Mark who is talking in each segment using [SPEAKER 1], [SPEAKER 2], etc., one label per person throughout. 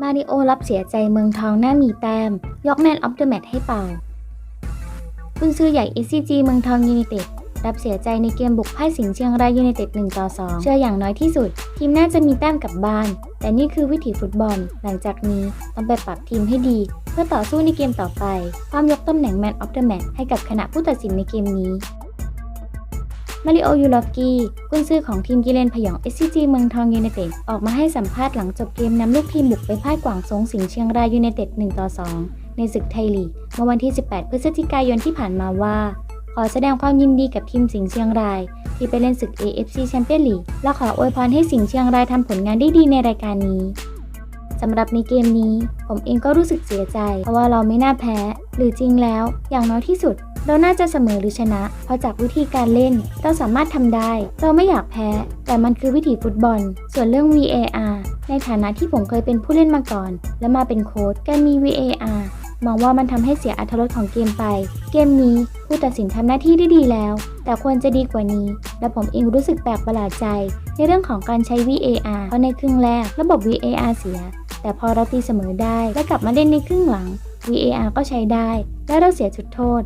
[SPEAKER 1] มาริโอรับเสียใจเมืองทองหน้ามีแต้ม ยกแมนออฟเดอะแมตให้เป่ากุนซือใหญ่ SCG เมืองทองยูไนเต็ดรับเสียใจในเกมบุกพ่ายสิงห์เชียงรายยูไนเต็ด1ต่อ 2 เชื่ออย่างน้อยที่สุด ทีมน่าจะมีแต้มกลับบ้าน แต่นี่คือวิถีฟุตบอล หลังจากนี้ต้องไปปรับทีมให้ดี เพื่อต่อสู้ในเกมต่อไปพร้อมยกตำแหน่งแมนออฟเดอะแมตให้กับคณะผู้ตัดสินในเกมนี้ มาริโอยูลอฟกี้กุนซือของทีมกิเลนพยอง SCG เมืองทองยูไนเต็ดออกมาให้สัมภาษณ์หลังจบเกมนำลูกทีมบุกไปพ่ายกวางซงสิงเชียงรายยูไนเต็ด1ต่อ2 ในศึกไทยลีกเมื่อวันที่ 18 พฤศจิกายนที่ผ่านมาว่า ขอแสดงความยินดีกับทีมสิงห์เชียงราย ที่ไปเล่นศึก AFC แชมเปี้ยนลีกและขออวยพรให้สิงห์เชียงรายทำผลงานได้ดีในรายการนี้สำหรับในเกมนี้ ผมเองก็รู้สึกเสียใจ เพราะว่าเราไม่น่าแพ้ หรือจริงแล้ว อย่างน้อยที่สุด เราน่าจะเสมอหรือชนะ เพราะจากวิธีการเล่น เราสามารถทำได้ เราไม่อยากแพ้ แต่มันคือวิถีฟุตบอล ส่วนเรื่อง VAR ในฐานะที่ผมเคยเป็นผู้เล่นมาก่อน และมาเป็นโค้ชการมี VAR มองว่ามันทำให้เสียอรรถรสของเกมไป เกมนี้ผู้ตัดสินทำหน้าที่ได้ดีแล้ว แต่ควรจะดีกว่านี้ และผมเองรู้สึกแปลกประหลาดใจ ในเรื่องของการใช้ VAR เพราะในครึ่งแรกระบบ VAR เสีย แต่พอเราตีเสมอได้และกลับมาเล่นในครึ่งหลัง VAR ก็ใช้ได้ และเราเสียจุดโทษ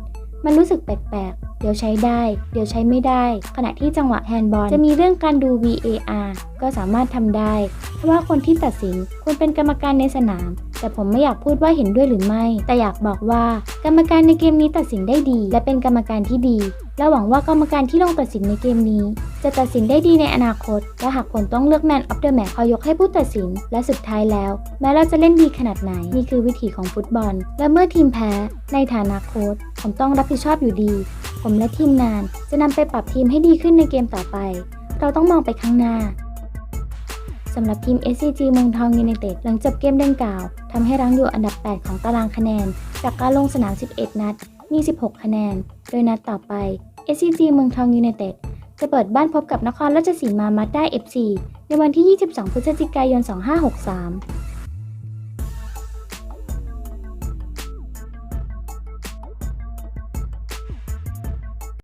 [SPEAKER 1] มันรู้สึกแปลกๆ เดี๋ยวใช้ได้ เดี๋ยวใช้ไม่ได้ ขณะที่จังหวะแฮนด์บอลจะมีเรื่องการดู VAR ก็สามารถทำได้ เพราะว่าคนที่ตัดสินควรเป็นกรรมการในสนาม แต่ผมไม่อยากพูดว่าเห็นด้วยหรือไม่ แต่อยากบอกว่า กรรมการในเกมนี้ตัดสินได้ดี และเป็นกรรมการที่ดีและหวังว่ากรรมการที่ลงตัดสินในเกมนี้ จะตัดสินได้ดีในอนาคต และหากผลต้องเลือกแมนออฟเดอะแมตช์ขอยกให้ผู้ตัดสิน และสุดท้ายแล้ว แม้เราจะเล่นดีขนาดไหน นี่คือวิถีของฟุตบอล และเมื่อทีมแพ้ ในฐานะโค้ชผมต้องรับผิดชอบอยู่ดี ผมและทีมงาน จะนำไปปรับทีมให้ดีขึ้นในเกมต่อไป เราต้องมองไปข้างหน้า สำหรับทีม SCG เมืองทองยูไนเต็ดหลังจบเกมดังกล่าวทำให้รั้งอยู่อันดับ 8 ของตารางคะแนน จากการลงสนาม 11 นัด มี 16 คะแนน โดยนัดต่อไป SCG เมืองทองยูไนเต็ดจะเปิดบ้านพบกับนครราชสีมามาด้า FC ในวันที่ 22 พฤศจิกายน 2563